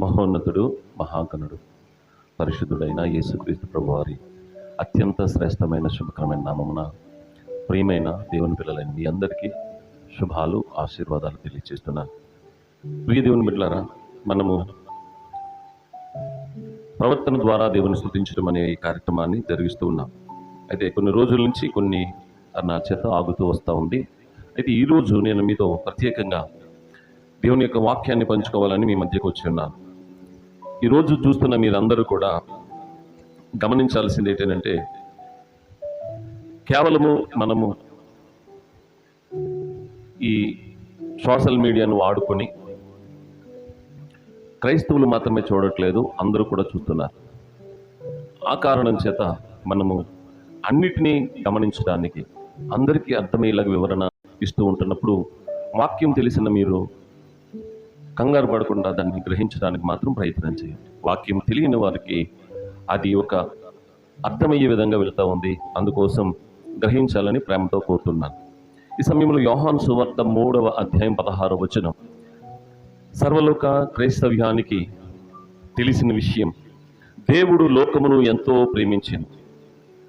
మహోన్నతుడు మహాగణుడు పరిశుద్ధుడైన యేసుక్రీస్తు ప్రభువారి అత్యంత శ్రేష్టమైన శుభకరమైన నామమున ప్రియమైన దేవుని పిల్లలైన మీ అందరికీ శుభాలు ఆశీర్వాదాలు తెలియజేస్తున్నాను ప్రియ దేవుని బిడ్డలారా మనము ప్రవర్తన ద్వారా దేవుని స్థుతించడం అనే ఈ కార్యక్రమాన్ని జరిగిస్తూ ఉన్నాం. అయితే కొన్ని రోజుల నుంచి కొన్ని నా చేత ఆగుతూ వస్తూ ఉంది. అయితే ఈరోజు నేను మీతో ప్రత్యేకంగా దేవుని యొక్క వాక్యాన్ని పంచుకోవాలని మీ మధ్యకు వచ్చి ఉన్నాను. ఈరోజు చూస్తున్న మీరందరూ కూడా గమనించాల్సింది ఏంటంటే కేవలము మనము ఈ సోషల్ మీడియాను వాడుకొని క్రైస్తవులు మాత్రమే చూడట్లేదు అందరూ కూడా చూస్తున్నారు. ఆ కారణం చేత మనము అన్నిటినీ గమనించడానికి అందరికీ అర్థమయ్యేలాగా వివరణ ఇస్తూ ఉంటున్నప్పుడు వాక్యం తెలిసిన మీరు కంగారు పడకుండా దాన్ని గ్రహించడానికి మాత్రం ప్రయత్నం చేయండి. వాక్యం తెలియని వారికి అది ఒక అర్థమయ్యే విధంగా వెళుతూ ఉంది. అందుకోసం గ్రహించాలని ప్రేమతో కోరుతున్నాను. ఈ సమయంలో యోహాన్ సువార్త మూడవ అధ్యాయం పదహారవ వచనం. సర్వలోక క్రైస్తవ్యానికి తెలిసిన విషయం దేవుడు లోకమును ఎంతో ప్రేమించింది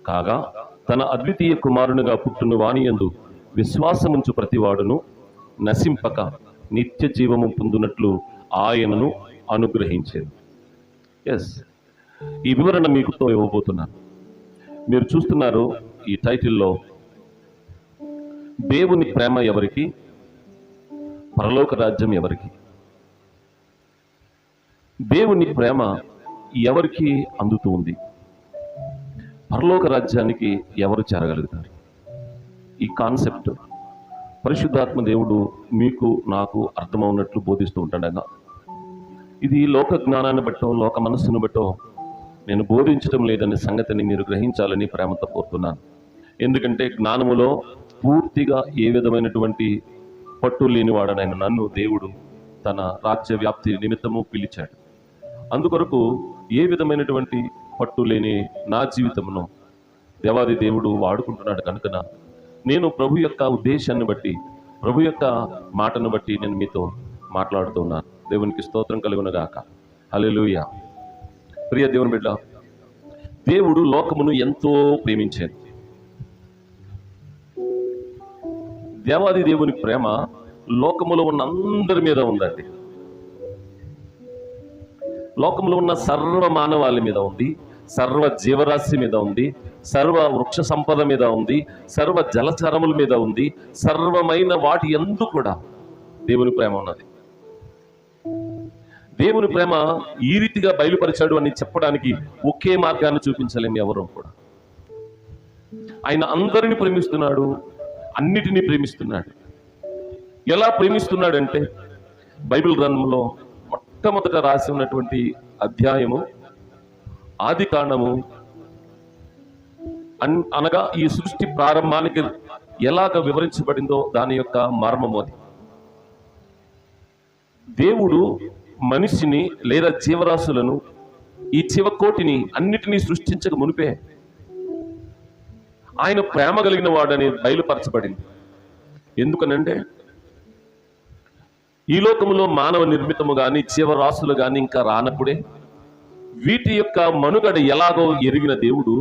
కాగా తన అద్వితీయ కుమారునిగా పుట్టిన వాణియందు విశ్వాసముంచు ప్రతివాడును నశింపక నిత్య జీవము పొందునట్లు ఆయనను అనుగ్రహించేది. ఎస్ ఈ వివరణ మీకుతో ఇవ్వబోతున్నాను. మీరు చూస్తున్నారు ఈ టైటిల్లో దేవుని ప్రేమ ఎవరికి? పరలోక రాజ్యం ఎవరికి? దేవుని ప్రేమ ఎవరికి అందుతూ ఉంది? పరలోక రాజ్యానికి ఎవరు చేరగలుగుతారు? ఈ కాన్సెప్ట్ పరిశుద్ధాత్మ దేవుడు మీకు నాకు అర్థమవునట్లు బోధిస్తూ ఉంటాడగా ఇది లోక జ్ఞానాన్ని బట్టో లోక మనస్సును బట్టో. నేను బోధించడం లేదనే సంగతిని మీరు గ్రహించాలని ప్రేమతో కోరుతున్నాను. ఎందుకంటే జ్ఞానములో పూర్తిగా ఏ విధమైనటువంటి పట్టు లేనివాడనైన నన్ను దేవుడు తన రాజ్య వ్యాప్తి నిమిత్తము పిలిచాడు. అందుకొరకు ఏ విధమైనటువంటి పట్టు లేని నా జీవితమును దేవాది దేవుడు వాడుకుంటున్నాడు కనుక నేను ప్రభు యొక్క ఉద్దేశాన్ని బట్టి ప్రభు యొక్క మాటను బట్టి నేను మీతో మాట్లాడుతున్నాను దేవునికి స్తోత్రం కలుగునగాక. హలెలుయ ప్రియ దేవుని బిడ్డ దేవుడు లోకమును ఎంతో ప్రేమించాడు. దేవాది దేవుని ప్రేమ లోకములో ఉన్న అందరి మీద ఉందండి. లోకంలో ఉన్న సర్వ మానవాళి మీద ఉంది. సర్వ జీవరాశి మీద ఉంది సర్వ వృక్ష సంపద మీద ఉంది సర్వ జలచరముల మీద ఉంది సర్వమైన వాటి ఎందు కూడా దేవుని ప్రేమ ఉన్నది. దేవుని ప్రేమ ఈ రీతిగా బయలుపరిచాడు అని చెప్పడానికి ఒకే మార్గాన్ని చూపించలేము ఎవరు కూడా. ఆయన అందరిని ప్రేమిస్తున్నాడు అన్నిటినీ ప్రేమిస్తున్నాడు. ఎలా ప్రేమిస్తున్నాడంటే బైబిల్ గ్రంథంలో మొట్టమొదట రాసి ఉన్నటువంటి అధ్యాయము ఆది కాండము. అన్ అనగా ఈ సృష్టి ప్రారంభానికి ఎలాగ వివరించబడిందో దాని యొక్క మర్మము అది. దేవుడు మనిషిని లేదా జీవరాశులను ఈ జీవకోటిని అన్నిటినీ సృష్టించక మునిపే ఆయన ప్రేమ కలిగిన వాడని బయలుపరచబడింది. ఎందుకనంటే ఈ లోకములో మానవ నిర్మితము కానీ జీవరాశులు కానీ ఇంకా రానప్పుడే వీటి యొక్క మనుగడ ఎలాగో ఎరిగిన దేవుడు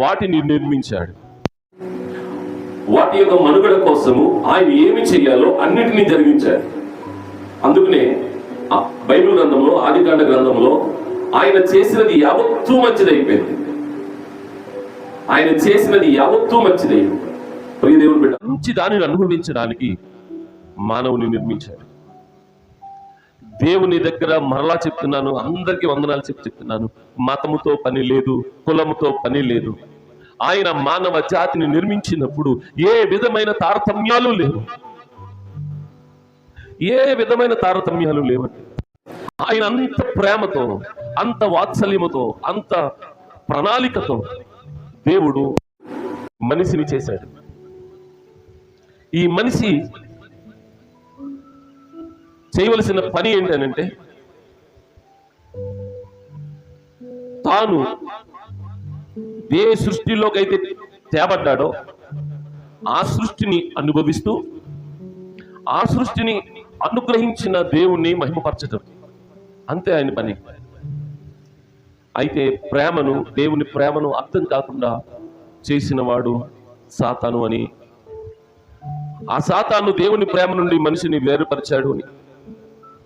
వాటిని నిర్మించాడు. వాటి యొక్క మనుగడ కోసము ఆయన ఏమి చేయాలో అన్నిటినీ జరిగించాడు. అందుకనే బైబిల్ గ్రంథంలో ఆదికాండ గ్రంథంలో ఆయన చేసినది యావత్తూ మంచిదైపోయింది. ఆయన చేసినది యావత్తూ మంచిదైంది ప్రియదేవుని బిడ్డ మంచి దానిని అనుభవించడానికి మానవుని నిర్మించాడు. దేవుని దగ్గర మరలా చెప్తున్నాను అందరికీ వందనాలు చెప్పి చెప్తున్నాను. మతముతో పని లేదు కులముతో పని లేదు. ఆయన మానవ జాతిని నిర్మించినప్పుడు ఏ విధమైన తారతమ్యాలు లేవు. ఏ విధమైన తారతమ్యాలు లేవండి. ఆయన అంత ప్రేమతో అంత వాత్సల్యముతో అంత ప్రణాళికతో దేవుడు మనిషిని చేశాడు. ఈ మనిషి చేయవలసిన పని ఏంటనంటే తాను ఏ సృష్టిలోకి అయితే తేబడ్డాడో ఆ సృష్టిని అనుభవిస్తూ ఆ సృష్టిని అనుగ్రహించిన దేవుణ్ణి మహిమపరచడం అంతే ఆయన పని. అయితే ప్రేమను దేవుని ప్రేమను అర్థం కాకుండా చేసిన వాడు సాతాను అని. ఆ సాతాను దేవుని ప్రేమ నుండి మనిషిని వేరుపరిచాడు అని.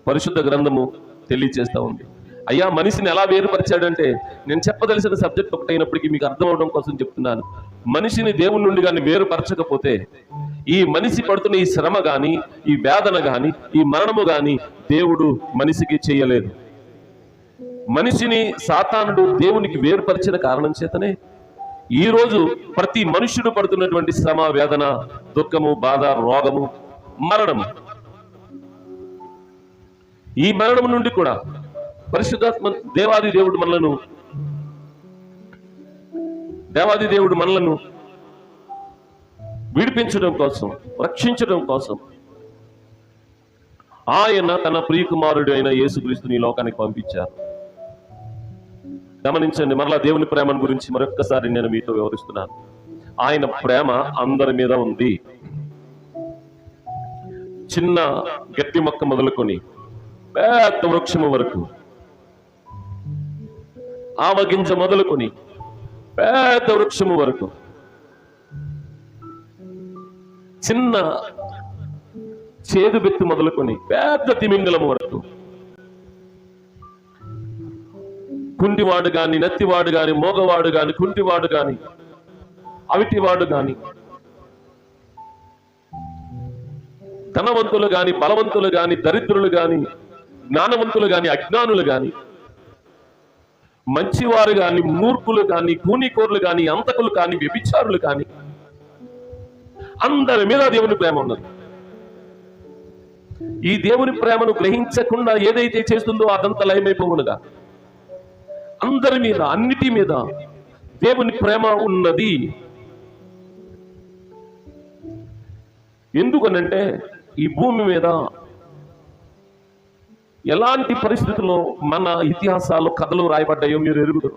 పరిశుద్ధ గ్రంథము తెలియచేస్తా ఉంది. అయ్యా మనిషిని ఎలా వేరుపరిచాడంటే నేను చెప్పదలసిన సబ్జెక్ట్ ఒకటైనప్పటికీ మీకు అర్థం అవడం కోసం చెప్తున్నాను. మనిషిని దేవుని నుండి కానీ వేరుపరచకపోతే ఈ మనిషి పడుతున్న ఈ శ్రమ గాని ఈ వేదన గాని ఈ మరణము గాని దేవుడు మనిషికి చేయలేదు. మనిషిని సాతానుడు దేవునికి వేరుపరిచిన కారణం చేతనే ఈ రోజు ప్రతి మనుష్యుడు పడుతున్నటువంటి శ్రమ వేదన దుఃఖము బాధ రోగము మరణము ఈ మరణం నుండి కూడా పరిశుద్ధాత్మ దేవాది దేవుడు మనలను దేవాది దేవుడు మనలను విడిపించడం కోసం రక్షించడం కోసం ఆయన తన ప్రియకుమారుడు అయిన యేసుక్రీస్తుని లోకానికి పంపించారు. గమనించండి మరలా దేవుని ప్రేమను గురించి మరొక్కసారి నేను మీతో వివరిస్తున్నాను. ఆయన ప్రేమ అందరి మీద ఉంది. చిన్న గట్టి మొక్క మొదలుకొని పెద్ద వృక్షము వరకు ఆవగింజ మొదలుకొని పెద్ద వృక్షము వరకు చిన్న చేదు బెత్తి మొదలుకొని పెద్ద తిమింగలం వరకు కుంటివాడు గాని నత్తివాడు గాని మోగవాడు గాని కుంటివాడు గాని అవిటివాడు గాని ధనవంతులు గాని బలవంతులు గాని దరిద్రులు గాని జ్ఞానవంతులు గాని అజ్ఞానులు గాని మంచివారు గాని మూర్ఖులు కానీ కూనికోర్లు కానీ అంతకులు కాని వ్యభిచారులు కాని అందరి మీద దేవుని ప్రేమ ఉన్నది. ఈ దేవుని ప్రేమను గ్రహించకుండా ఏదైతే చేస్తుందో అదంతా లయమైపోవునుగా. అందరి మీద అన్నిటి మీద దేవుని ప్రేమ ఉన్నది. ఎందుకనంటే ఈ భూమి మీద ఎలాంటి పరిస్థితుల్లో మన ఇతిహాసాలు కథలు రాయబడ్డాయో మీరు ఎరుగుదరు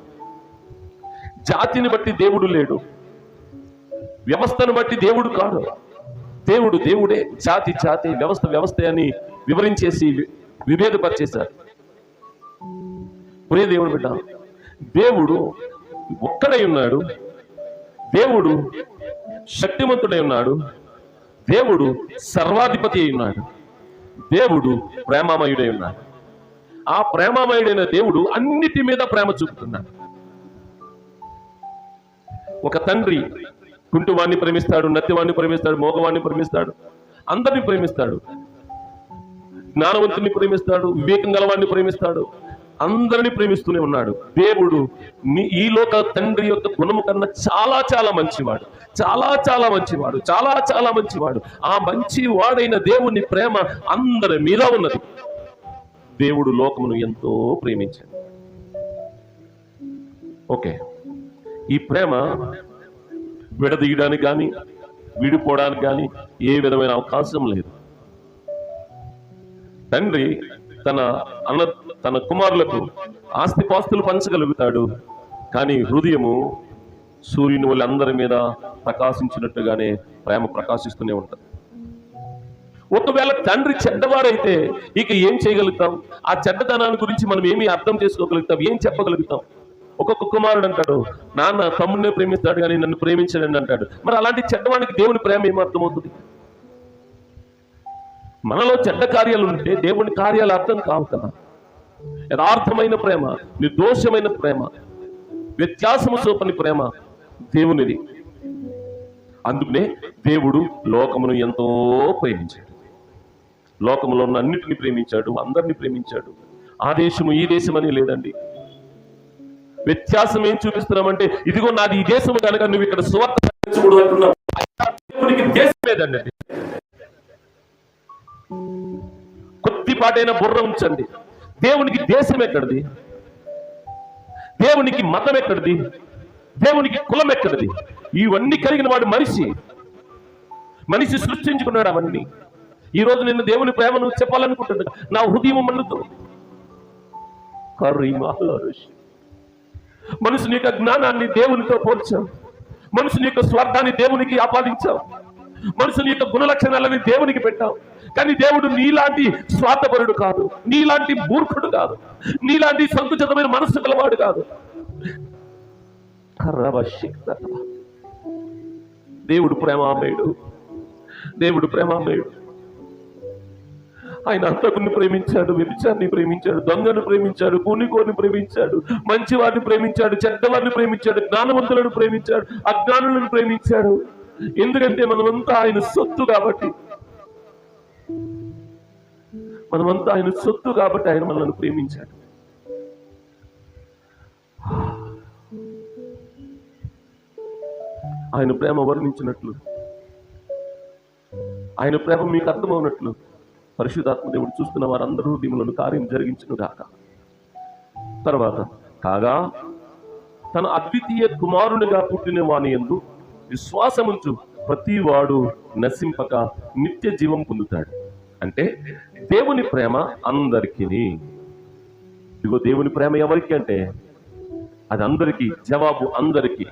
జాతిని బట్టి దేవుడు లేడు. వ్యవస్థను బట్టి దేవుడు కాడు. దేవుడు దేవుడే జాతి జాతి వ్యవస్థ వ్యవస్థ అని వివరించేసి విభేదపరిచేశారు. ప్రియ దేవుడు బిడ్డ దేవుడు ఒక్కడై ఉన్నాడు. దేవుడు శక్తివంతుడై ఉన్నాడు. దేవుడు సర్వాధిపతి అయి ఉన్నాడు. దేవుడు ప్రేమామయుడై ఉన్నాడు ఆ ప్రేమామయుడైన దేవుడు అన్నిటి మీద ప్రేమ చూపుతున్నాడు. ఒక తండ్రి కుంటువాణ్ణి ప్రేమిస్తాడు నత్తివాణ్ణి ప్రేమిస్తాడు మోగవాన్ని ప్రేమిస్తాడు అందరిని ప్రేమిస్తాడు జ్ఞానవంతుని ప్రేమిస్తాడు వివేకం గలవాడిని ప్రేమిస్తాడు అందరిని ప్రేమిస్తూనే ఉన్నాడు. దేవుడు ఈ లోక తండ్రి యొక్క గుణము కన్నా చాలా చాలా మంచివాడు. చాలా చాలా మంచివాడు. చాలా చాలా మంచివాడు. ఆ మంచి వాడైన దేవుని ప్రేమ అందరి మీద ఉన్నది. దేవుడు లోకమును ఎంతో ప్రేమించాడు. ఓకే. ఈ ప్రేమ విడదీయడానికి కానీ విడిపోవడానికి కానీ ఏ విధమైన అవకాశం లేదు. తండ్రి తన అన్న తన కుమారులకు ఆస్తిపాస్తులు పంచగలుగుతాడు. కానీ హృదయము సూర్యుని వల్ల అందరి మీద ప్రకాశించినట్టుగానే ప్రేమ ప్రకాశిస్తూనే ఉంటుంది. ఒకవేళ తండ్రి చెడ్డవారైతే ఇక ఏం చేయగలుగుతాం? ఆ చెడ్డతనాన్ని గురించి మనం ఏమి అర్థం చేసుకోగలుగుతాం? ఏం చెప్పగలుగుతాం? ఒక్కొక్క కుమారుడు అంటాడు నాన్న తమ్ముడినే ప్రేమిస్తాడు కానీ నన్ను ప్రేమించడండి అంటాడు. మరి అలాంటి చెడ్డవానికి దేవుని ప్రేమ ఏమర్థమవుతుంది అర్థమవుతుంది? మనలో చెడ్డ కార్యాలు ఉంటే దేవుని కార్యాలు అర్థం కావు కదా. యథార్థమైన ప్రేమ నిర్దోషమైన ప్రేమ వ్యత్యాసము చూపని ప్రేమ దేవునిది. అందుకనే దేవుడు లోకమును ఎంతో ప్రేమించాడు. లోకములో ఉన్న అన్నిటిని ప్రేమించాడు అందరిని ప్రేమించాడు. ఆ దేశము ఈ దేశం అని లేదండి. వ్యత్యాసం ఏం చూపిస్తున్నామంటే ఇదిగో నాది ఈ దేశము కనుక నువ్వు ఇక్కడ సువార్త చూడు అంటున్నావు. దేశం లేదండి కొద్దిపాటైన బుర్ర ఉంచండి. దేవునికి దేశం ఎక్కడిది? దేవునికి మతం ఎక్కడిది? దేవునికి కులం ఎక్కడిది? ఇవన్నీ కలిగిన వాడు మనిషి. మనిషి సృష్టించుకున్నాడు అవన్నీ. ఈ రోజు నేను దేవుని ప్రేమను చెప్పాలనుకుంటున్నా నా హృదయం మన్నుతో. మనుషుని యొక్క జ్ఞానాన్ని దేవునితో పోల్చాం మనుషుని యొక్క స్వార్థాన్ని దేవునికి ఆపాదించాం మనుషుల యొక్క గుణలక్షణాలని దేవునికి పెట్టావు. కానీ దేవుడు నీలాంటి స్వార్థపరుడు కాదు. నీలాంటి మూర్ఖుడు కాదు. నీలాంటి సంకుచితమైన మనస్సు గలవాడు కాదు. దేవుడు ప్రేమామయుడు. దేవుడు ప్రేమామయుడు. ఆయన అంతకుని ప్రేమించాడు వ్యభిచారిని ప్రేమించాడు దొంగను ప్రేమించాడు కూనికోని ప్రేమించాడు మంచివాడిని ప్రేమించాడు చెడ్డవాడిని ప్రేమించాడు జ్ఞానవంతులను ప్రేమించాడు అజ్ఞానులను ప్రేమించాడు. ఎందుకంటే మనమంతా ఆయన సొత్తు కాబట్టి. మనమంతా ఆయన సొత్తు కాబట్టి ఆయన మనల్ని ప్రేమించాడు. ఆయన ప్రేమ వర్ణించినట్లు. ఆయన ప్రేమ మీకు అర్థమవునట్లు. పరిశుద్ధాత్మ దేవుడు చూస్తున్న వారందరూ దీములను కార్యం జరిగించను గాక. తర్వాత కాగా తన అద్వితీయ కుమారునిగా పుట్టిన వాని ఎందు విశ్వాసముంచు ప్రతి వాడు నశింపక నిత్య జీవం పొందుతాడు. అంటే దేవుని ప్రేమ అందరికీ ఇదిగో దేవుని ప్రేమ ఎవరికి అంటే? అది అందరికీ జవాబు అందరికీ.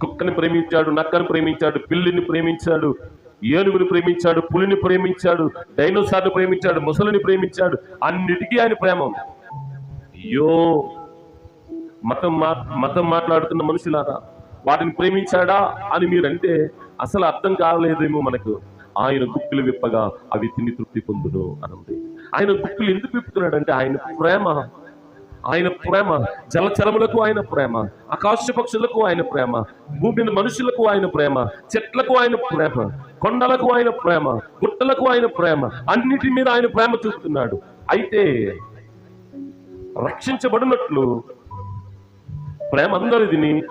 కుక్కని ప్రేమించాడు నక్కని ప్రేమించాడు పిల్లిని ప్రేమించాడు ఏనుగుని ప్రేమించాడు పులిని ప్రేమించాడు డైనోసార్ని ప్రేమించాడు ముసలిని ప్రేమించాడు అన్నిటికీ ఆయన ప్రేమ ఉంది. అయ్యో! మతం మా మతం మాట్లాడుతున్న మనుషులారా వాటిని ప్రేమించాడా అని మీరంటే అసలు అర్థం కాలేదేమో మనకు. ఆయన గుక్కులు విప్పగా అవి తిని తృప్తి పొందును అని ఆయన గుక్కులు ఎందుకు విప్పుతున్నాడంటే ఆయన ప్రేమ. ఆయన ప్రేమ. జలచరములకు ఆయన ప్రేమ. ఆకాశ పక్షులకు ఆయన ప్రేమ. భూమి మనుషులకు ఆయన ప్రేమ. చెట్లకు ఆయన ప్రేమ. కొండలకు ఆయన ప్రేమ. గుట్టలకు ఆయన ప్రేమ. అన్నిటి మీద ఆయన ప్రేమ చూపుతున్నాడు. అయితే రక్షించబడినట్లు ప్రేమ అందరిదిని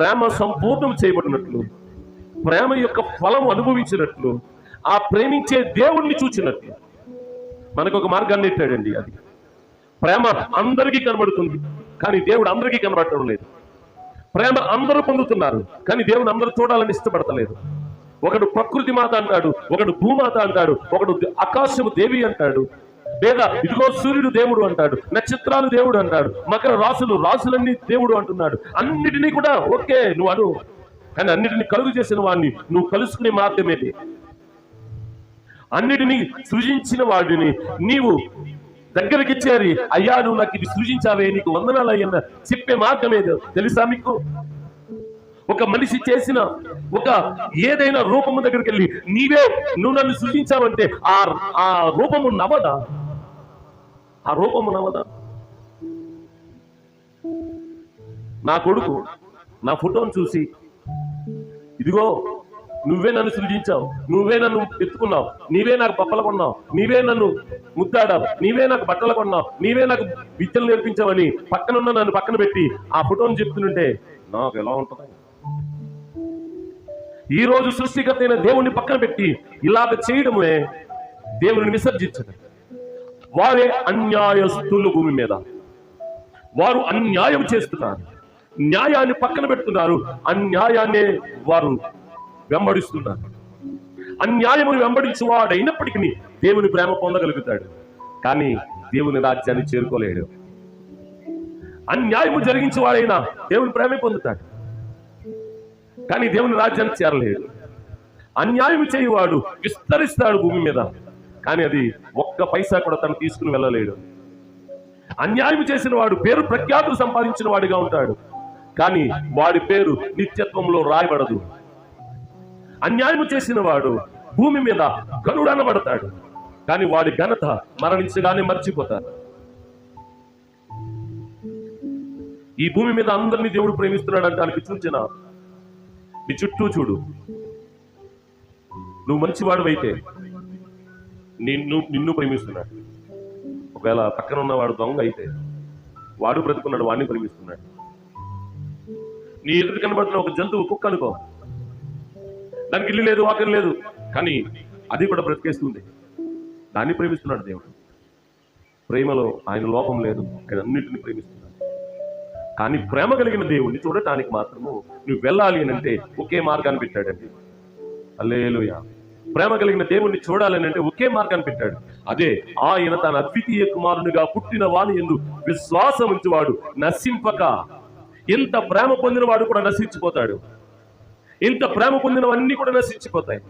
ప్రేమ సంపూర్ణం చేయబడినట్లు ప్రేమ యొక్క ఫలం అనుభవించినట్లు ఆ ప్రేమించే దేవుణ్ణి చూచినట్లు. మనకు ఒక మార్గాన్ని ఇట్టాడండి అది. ప్రేమ అందరికీ కనబడుతుంది కానీ దేవుడు అందరికీ కనబడటం లేదు. ప్రేమ అందరూ పొందుతున్నారు కానీ దేవుడు అందరూ చూడాలని ఇష్టపడతలేదు. ఒకడు ప్రకృతి మాత అంటాడు ఒకడు భూమాత అంటాడు ఒకడు ఆకాశము దేవి అంటాడు లేదా ఇదిగో సూర్యుడు దేవుడు అంటాడు నక్షత్రాలు దేవుడు అంటాడు మకర రాసులు రాసులన్నీ దేవుడు అంటున్నాడు. అన్నిటినీ కూడా ఓకే నువ్వు అను. కానీ అన్నిటిని కలుగు చేసిన వాడిని నువ్వు కలుసుకునే మార్గమేది అన్నిటినీ సృజించిన వాడిని నీవు దగ్గరికి చేరి అయ్యా నువ్వు నాకు ఇది సృజించావే నీకు వందనాలు అయ్యన్న చెప్పే మార్గమేదో తెలుసా మీకు? ఒక మనిషి చేసిన ఒక ఏదైనా రూపము దగ్గరికి వెళ్ళి నీవే నువ్వు నన్ను సృజించావంటే ఆ ఆ రూపము నవదా? ఆ రూపము నవదా నా కొడుకు నా ఫోటోను చూసి ఇదిగో నువ్వే నన్ను సృజించావు నువ్వే నన్ను ఎత్తుకున్నావు నీవే నాకు పప్పలు కొన్నావు నీవే నన్ను ముద్దాడావు నీవే నాకు బట్టలు కొన్నావు నీవే నాకు విద్యలు నేర్పించావని పక్కనున్న నన్ను పక్కన పెట్టి ఆ ఫోటోను చెప్తుంటే నాకు ఎలా ఉంటుంది? ఈ రోజు సృష్టికర్త అయిన దేవుణ్ణి పక్కన పెట్టి ఇలాగ చేయడమే దేవుని విసర్జించడం. వారే అన్యాయస్తులు భూమి మీద. వారు అన్యాయం చేస్తున్నారు. న్యాయాన్ని పక్కన పెడుతున్నారు అన్యాయాన్ని వారు వెంబడిస్తున్నారు. అన్యాయమును వెంబడించి వాడైనప్పటికీ దేవుని ప్రేమ పొందగలుగుతాడు. కానీ దేవుని రాజ్యాన్ని చేరుకోలేడు. అన్యాయము జరిగించే వాడైనా దేవుని ప్రేమే పొందుతాడు. కానీ దేవుని రాజ్యాన్ని చేరలేడు. అన్యాయం చేయవాడు విస్తరిస్తాడు భూమి మీద. కానీ అది ఒక్క పైసా కూడా తను తీసుకుని వెళ్ళలేడు. అన్యాయం చేసిన వాడు పేరు ప్రఖ్యాతులు సంపాదించిన వాడిగా ఉంటాడు. కానీ వాడి పేరు నిత్యత్వంలో రాయబడదు. అన్యాయం చేసిన వాడు భూమి మీద గనుడనబడతాడు కానీ వాడి ఘనత మరణించగానే మర్చిపోతారు ఈ భూమి మీద అందరినీ దేవుడు ప్రేమిస్తున్నాడు అంటానికి సూచన నీ చుట్టూ చూడు. నువ్వు మంచివాడు అయితే నిన్ను నిన్ను ప్రేమిస్తున్నాడు ఒకవేళ పక్కన ఉన్నవాడు దొంగ అయితే వాడు బ్రతుకున్నాడు వాడిని ప్రేమిస్తున్నాడు. నీ ఎదురు కనబడుతున్న ఒక జంతువు కుక్క అనుకో. దానికి ఇల్లు లేదు వాకలు లేదు కానీ అది కూడా బ్రతికేస్తుంది. దాన్ని ప్రేమిస్తున్నాడు దేవుడు. ప్రేమలో ఆయన లోపం లేదు ఆయన అన్నింటిని ప్రేమిస్తున్నాడు. కానీ ప్రేమ కలిగిన దేవుణ్ణి చూడటానికి మాత్రము నువ్వు వెళ్ళాలి అని అంటే ఒకే మార్గాన్ని పెట్టాడండి. అల్లేలుయా ప్రేమ కలిగిన దేవుణ్ణి చూడాలని అంటే ఒకే మార్గాన్ని పెట్టాడు. అదే ఆయన తన అద్వితీయ కుమారునిగా పుట్టిన వాని ఎందు విశ్వాసం ఉంచేవాడు నశింపక. ఇంత ప్రేమ పొందిన వాడు కూడా నశించిపోతాడు. ఇంత ప్రేమ పొందినవన్నీ కూడా నశించిపోతాయి.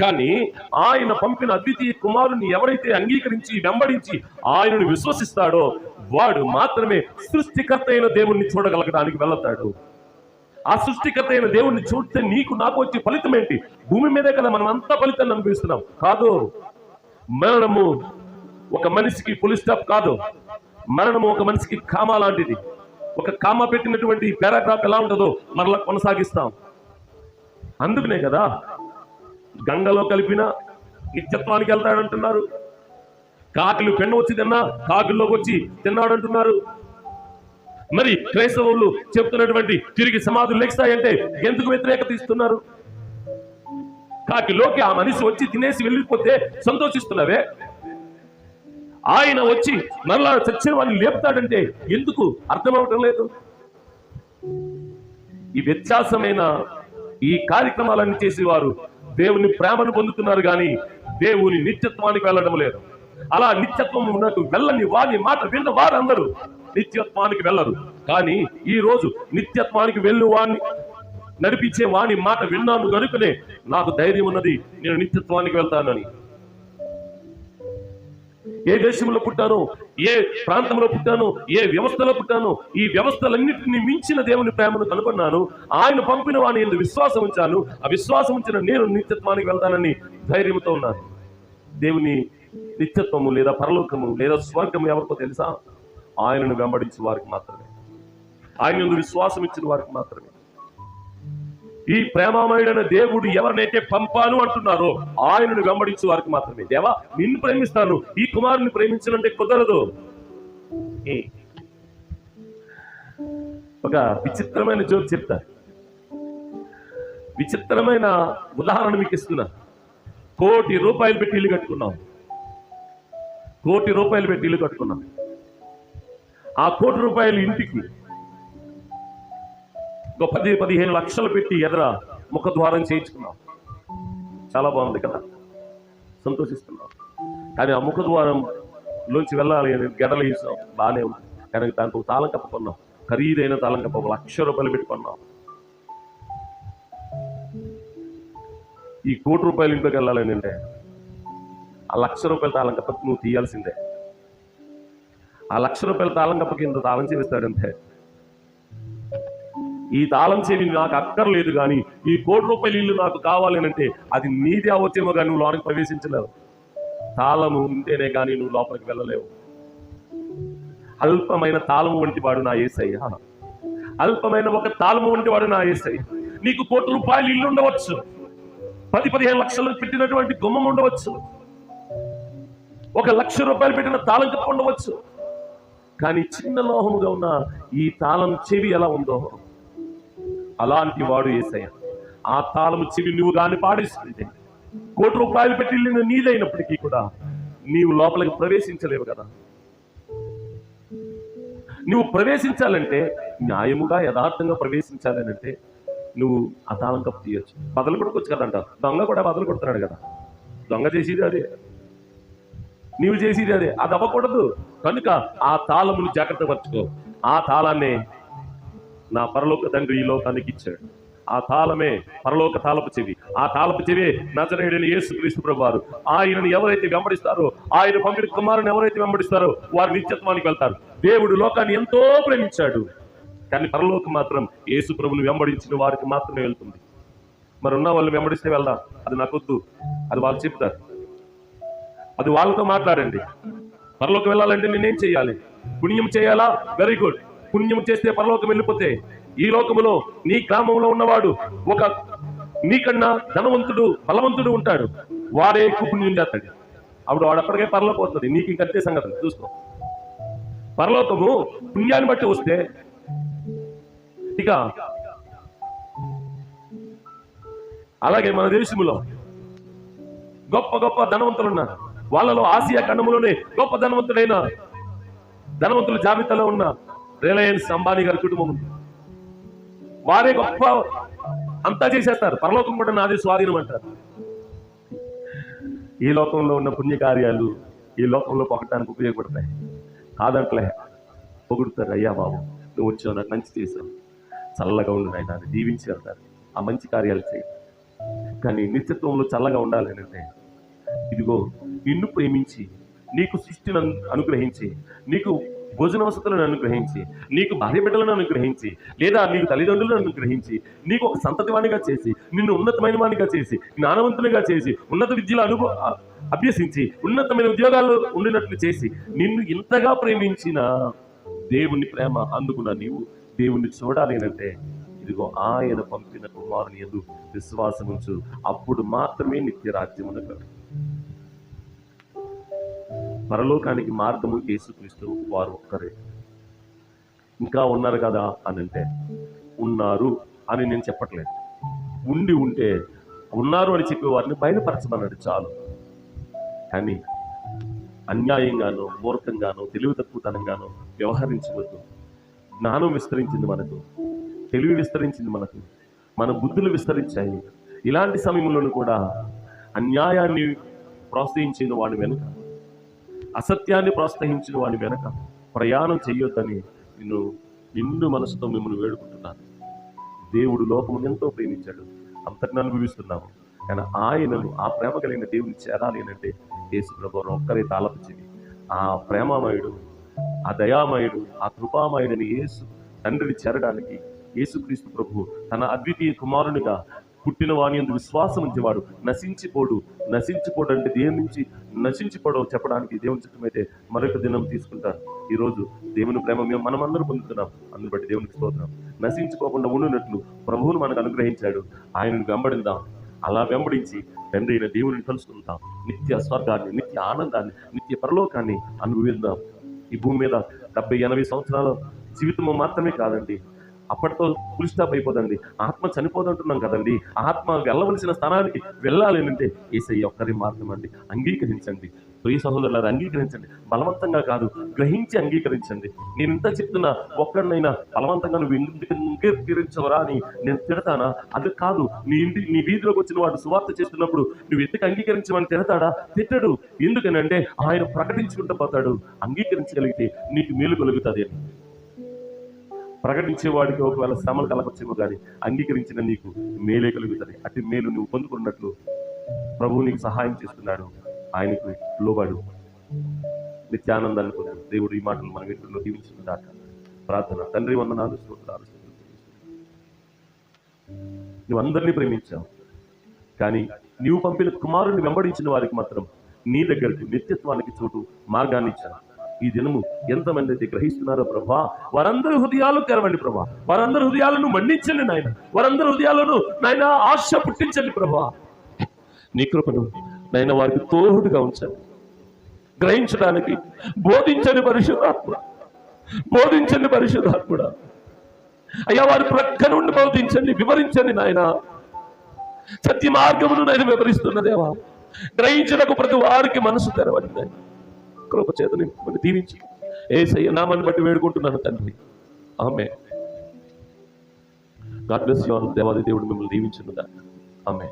కానీ ఆయన పంపిన అద్వితీయ కుమారుని ఎవరైతే అంగీకరించి వెంబడించి ఆయనను విశ్వసిస్తాడో వాడు మాత్రమే సృష్టికర్త అయిన దేవుణ్ణి చూడగలగడానికి వెళతాడు. ఆ సృష్టికర్త అయిన దేవుణ్ణి చూస్తే నీకు నాకు వచ్చే ఫలితం ఏంటి? భూమి మీదే కదా మనం అంతా ఫలితాన్ని అనుభవిస్తున్నాం. కాదు. మరణము ఒక మనిషికి పులి స్టాప్ కాదు. మరణము ఒక మనిషికి కామా లాంటిది. ఒక కామా పెట్టినటువంటి పారాగ్రాఫ్ ఎలా ఉంటుందో మరలా కొనసాగిస్తాం. అందుకనే కదా గంగలో కలిపిన నిత్యత్వానికి వెళ్తాడంటున్నారు. కాకులు పెన్ను వచ్చి తిన్నా కాకుల్లోకి వచ్చి తిన్నాడంటున్నారు. మరి క్రైస్తవులు చెప్తున్నటువంటి తిరిగి సమాధులు లెక్స్తాయంటే ఎందుకు వ్యతిరేకత ఇస్తున్నారు? కాకిలోకి ఆ మనిషి వచ్చి తినేసి వెళ్ళిపోతే సంతోషిస్తున్నావే? ఆయన వచ్చి మరలా చచ్చిన వాడిని లేపుతాడంటే ఎందుకు అర్థమవటం లేదు? ఈ వ్యత్యాసమైన ఈ కార్యక్రమాలన్నీ చేసేవారు దేవుని ప్రేమను పొందుతున్నారు కానీ దేవుని నిత్యత్వానికి వెళ్ళడం లేదు. అలా నిత్యత్వం ఉన్నట్టు వెళ్ళని వాని మాట విన్న వారందరూ నిత్యత్వానికి వెళ్ళరు. కానీ ఈ రోజు నిత్యత్వానికి వెళ్ళు వాణ్ణి నడిపించే వాని మాట విన్నాను కనుకనే నాకు ధైర్యం ఉన్నది నేను నిత్యత్వానికి వెళ్తానని. ఏ దేశంలో పుట్టాను ఏ ప్రాంతంలో పుట్టాను ఏ వ్యవస్థలో పుట్టాను ఈ వ్యవస్థలన్నింటినీ మించిన దేవుని ప్రేమను కనుగొన్నాను. ఆయన పంపిన వాని ఎందుకు విశ్వాసం ఉంచాను. ఆ విశ్వాసం ఉంచిన నేను నిత్యత్వానికి వెళ్తానని ధైర్యంతో ఉన్నాను. దేవుని నిత్యత్వము లేదా పరలోకము లేదా స్వర్గము ఎవరికో తెలుసా? ఆయనను వెంబడించిన వారికి మాత్రమే. ఆయన విశ్వాసం ఇచ్చిన వారికి మాత్రమే. ఈ ప్రేమామయుడైన దేవుడు ఎవరినైతే పంపాను అంటున్నారో ఆయనను వెంబడించే వారికి మాత్రమే. దేవా నిన్ను ప్రేమిస్తాను. ఈ కుమారుని ప్రేమించాలంటే కుదరదు. ఒక విచిత్రమైన జోక్ చెప్తా. విచిత్రమైన ఉదాహరణ మీకు ఇస్తున్నా. కోటి రూపాయలు పెట్టి ఇల్లు కట్టుకున్నాం. కోటి రూపాయలు పెట్టి ఇల్లు కట్టుకున్నాం. ఆ కోటి రూపాయలు ఇంటికి ఒక పది పదిహేను లక్షలు పెట్టి ఎదర ముఖద్వారం చేయించుకున్నాం. చాలా బాగుంది కదా? సంతోషిస్తున్నాం. కానీ ఆ ముఖద్వారం లోంచి వెళ్ళాలి అని గడలు వేసాం. బాగానే ఉంది. కానీ దానికి తాళం కప్ప కొన్నాం ఖరీదైన తాళం కప్ప లక్ష రూపాయలు పెట్టుకున్నాం. ఈ కోటి రూపాయలు ఇంట్లోకి వెళ్ళాలని అంటే ఆ లక్ష రూపాయల తాళం కప్ప నువ్వు తీయాల్సిందే. ఆ లక్ష రూపాయల తాళం కప్పకి ఇంత తాళం చేస్తాడంటే ఈ తాళం చెవి నాకు అక్కర్లేదు కానీ ఈ కోటి రూపాయల ఇల్లు నాకు కావాలి అంటే అది నీది అవచ్చేమో కానీ నువ్వు లోనికి ప్రవేశించలేవు. తాళము ఉంటేనే కానీ నువ్వు లోపలికి వెళ్ళలేవు. అల్పమైన తాళము వంటి వాడు నా ఏసయ్య. అల్పమైన ఒక తాళము వంటి వాడు నా ఏసయ్య. నీకు కోటి రూపాయలు ఇల్లు ఉండవచ్చు. పది పదిహేను లక్షలు పెట్టినటువంటి గుమ్మం ఉండవచ్చు. ఒక లక్ష రూపాయలు పెట్టిన తాళం కప్ప ఉండవచ్చు. కానీ చిన్న లోహముగా ఉన్న ఈ తాళం చెవి ఎలా ఉందో? అలాంటి వాడు ఏసయ్య. ఆ తాళం చెవి నువ్వు దాన్ని పాడేస్తుంటే కోటి రూపాయలు పెట్టి నీదైనప్పటికీ కూడా నీవు లోపలికి ప్రవేశించలేవు కదా. నువ్వు ప్రవేశించాలంటే న్యాయముగా యథార్థంగా ప్రవేశించాలని అంటే నువ్వు ఆ తాళం కప్పు తీయొచ్చు. బదలు కొడుకోవచ్చు కదంట. దొంగ కూడా బదలు కొడుతున్నాడు కదా. దొంగ చేసేది అదే. నీవు చేసేది అదే. అది అవ్వకూడదు. కనుక ఆ తాళమును జాగ్రత్త పరచుకో. ఆ తాళాన్ని నా పరలోక తండ్రి ఈ లోకానికి ఇచ్చాడు. ఆ తాళమే పరలోక తాళపు చెవి. ఆ తాళపు చెవి నజరేయుడైన యేసు క్రీస్తు ప్రభువారు. ఆయనను ఎవరైతే వెంబడిస్తారో ఆయన పంపిన కుమారుని ఎవరైతే వెంబడిస్తారో వారు నిత్యత్వానికి వెళ్తారు. దేవుడు లోకాన్ని ఎంతో ప్రేమించాడు. కానీ పరలోకం మాత్రం యేసు ప్రభుని వెంబడించిన వారికి మాత్రమే వెళ్తుంది. మరి ఉన్న వాళ్ళు వెంబడిస్తే వెళ్దాం. అది నాకొద్దు. అది వాళ్ళు చెప్తారు. అది వాళ్ళతో మాట్లాడండి. పరలోకి వెళ్ళాలంటే నేనేం చేయాలి? పుణ్యం చేయాలా? వెరీ గుడ్ పుణ్యం చేస్తే పరలోకం వెళ్ళిపోతే ఈ లోకములో నీ గ్రామంలో ఉన్నవాడు ఒక నీకన్నా ధనవంతుడు బలవంతుడు ఉంటాడు. వాడే ఎక్కువ పుణ్యం చేస్తాడు అప్పుడు వాడు అప్పటికే పరలోకి వస్తుంది. నీకు ఇంకంతే సంగతి చూసుకో. పరలోకము పుణ్యాన్ని బట్టి వస్తే ఇక అలాగే మన దేశంలో గొప్ప గొప్ప ధనవంతులు ఉన్నారు. వాళ్ళలో ఆసియా ఖండములోనే గొప్ప ధనవంతుడైన ధనవంతుల జాబితాలో ఉన్న రిలయన్స్ అంబానీ గారి కుటుంబం ఉంది. వారే గొప్ప అంతా చేసేస్తారు. పరలోకం కూడా నాది స్వాధీనం అంటారు. ఈ లోకంలో ఉన్న పుణ్యకార్యాలు ఈ లోకంలో పొగటానికి ఉపయోగపడతాయి. కాదంట్లే. పొగుడుతారు. అయ్యా బాబు నువ్వు వచ్చావు. నాకు మంచి చేశావు. చల్లగా ఉండు నాయన. దీవించి వెళ్తారు ఆ మంచి కార్యాలు చేయి. కానీ నిత్యత్వంలో చల్లగా ఉండాలి అంటే ఇదిగో నిన్ను ప్రేమించి నీకు సృష్టిని అనుగ్రహించి నీకు భోజన వసతులను అనుగ్రహించి నీకు భార్య బిడ్డలను అనుగ్రహించి లేదా నీకు తల్లిదండ్రులను అనుగ్రహించి నీకు ఒక సంతతివాణిగా చేసి నిన్ను ఉన్నతమైన వాణిగా చేసి జ్ఞానవంతునిగా చేసి ఉన్నత విద్యలో అనుభవ అభ్యసించి ఉన్నతమైన ఉద్యోగాల్లో ఉండినట్లు చేసి నిన్ను ఇంతగా ప్రేమించిన దేవుని ప్రేమ అందుకున్న నీవు దేవుణ్ణి చూడాలి అంటే ఇదిగో ఆయన పంపిన కుమారుని ఎందు విశ్వాసం ఉంచు అప్పుడు మాత్రమే నిత్య రాజ్యమునకు పరలోకానికి మార్గము యేసుక్రీస్తు వారు ఒక్కరే. ఇంకా ఉన్నారు కదా అని అంటే ఉన్నారు అని నేను చెప్పట్లేదు. ఉండి ఉంటే ఉన్నారు అని చెప్పే వారిని బయలుపరచమన్నాడు చాలు. కానీ అన్యాయంగానో మూర్ఖంగాను తెలివి తక్కువతనంగాను వ్యవహరించవద్దు. జ్ఞానం విస్తరించింది మనకు తెలివి విస్తరించింది మనకు మన బుద్ధులు విస్తరించాయి. ఇలాంటి సమయంలోనూ కూడా అన్యాయాన్ని ప్రోత్సహించిన వాడి వెనుక. అసత్యాన్ని ప్రోత్సహించిన వాడి వెనక ప్రయాణం చేయొద్దని నిన్ను నిండు మనసుతో మిమ్మల్ని వేడుకుంటున్నాను. దేవుడు లోకమును ఎంతో ప్రేమించాడు. అంతటిని అనుభవిస్తున్నాము. కానీ ఆయనను ఆ ప్రేమ కలిగిన దేవుని చేరాలి అంటే యేసు ప్రభువును ఒక్కరే తాళపించింది ఆ ప్రేమామయుడు ఆ దయామయుడు ఆ కృపామయుడని యేసు తండ్రిని చేరడానికి యేసుక్రీస్తు ప్రభు తన అద్వితీయ కుమారునిగా పుట్టిన వాని ఎందుకు విశ్వాసం ఉంచేవాడు. నశించిపోడు. నశించిపోడు అంటే దేని నుంచి? నశించిపోవడం చెప్పడానికి దేవుని చిత్తమైతే మరొక దినం తీసుకుంటారు. ఈ రోజు దేవుని ప్రేమ మేము మనమందరూ పొందుతున్నాం. అందుబట్టి దేవునికి స్తోత్రం. నశించుకోకుండా ఉండినట్లు ప్రభువును మనకు అనుగ్రహించాడు. ఆయనను వెంబడిందాం. అలా వెంబడించి తండ్రి అయిన దేవుని కలుసుకుందాం నిత్య స్వర్గాన్ని నిత్య ఆనందాన్ని నిత్య పరలోకాన్ని అనుభవిద్దాం. ఈ భూమి మీద డెబ్బై ఎనభై సంవత్సరాల జీవితము మాత్రమే కాదండి. అప్పటితో ఫుల్ స్టాప్ అయిపోదండి. ఆత్మ చనిపోదంటున్నాం కదండి. ఆత్మ వెళ్ళవలసిన స్థానానికి వెళ్ళాలి అంటే ఏసయ్య ఒక్కరి మార్గం అండి. అంగీకరించండి. ప్రియ సహోదరులారు అంగీకరించండి. బలవంతంగా కాదు గ్రహించి అంగీకరించండి. నేను ఇంత చెప్తున్నా ఒక్కడినైనా బలవంతంగా నువ్వు అంగీకరించవరా అని నేను తిడతానా? అది కాదు. నీ ఇంటి నీ వీధిలోకి వచ్చిన వాడు సువార్త చేస్తున్నప్పుడు నువ్వు ఎందుకు అంగీకరించమని తిడతాడా? తిట్టడు. ఎందుకనంటే ఆయన ప్రకటించుకుంటూ పోతాడు. అంగీకరించగలిగితే నీకు మేలు కలుగుతుంది అని. ప్రకటించేవాడికి ఒకవేళ శ్రమలు కలగొచ్చేమో కానీ అంగీకరించిన నీకు మేలే కలుగుతుంది. అటు మేలు నువ్వు పొందుకున్నట్లు ప్రభువు నీకు సహాయం చేస్తున్నాడు. ఆయనకు లోబడు. నిత్యానందాన్ని పొందు. దేవుడు ఈ మాటలు మన వీటిలో దీవించిన ప్రార్థన. తండ్రి వందనాలు స్తోత్రాలు నువ్వు అందరినీ ప్రేమించావు. కానీ నీవు పంపిన కుమారుని వెంబడించిన వారికి మాత్రం నీ దగ్గరకు నిత్యత్వానికి చోటు మార్గాన్ని ఇచ్చాను ఈ దినము ఎంతమంది అయితే గ్రహిస్తున్నారో ప్రభా వారందరి హృదయాలు తెరవండి ప్రభా. వారందరి హృదయాలను మండించండి నాయన. వారందరి హృదయాలను నాయన ఆశ పుట్టించండి ప్రభా. నీ కృపను నాయన వారికి తోడుగా ఉంచండి. గ్రహించడానికి బోధించండి పరిశుధాత్మ బోధించండి పరిశుధాత్ముడ అయ్యా వారి ప్రక్కన ఉండి బోధించండి వివరించండి నాయన. సత్య మార్గమును నేను వివరిస్తున్న దేవా. గ్రహించడానికి ప్రతి వారికి మనసు తెరవండి నాయన. కృప చేత నింపుకొని దీవించి ఏసయ్య నామాన్ని బట్టి వేడుకుంటున్నాను తండ్రి. ఆమె గాడ్ బ్లెస్ యు దేవాది దేవుడు మిమ్మల్ని దీవించునుగా ఆమె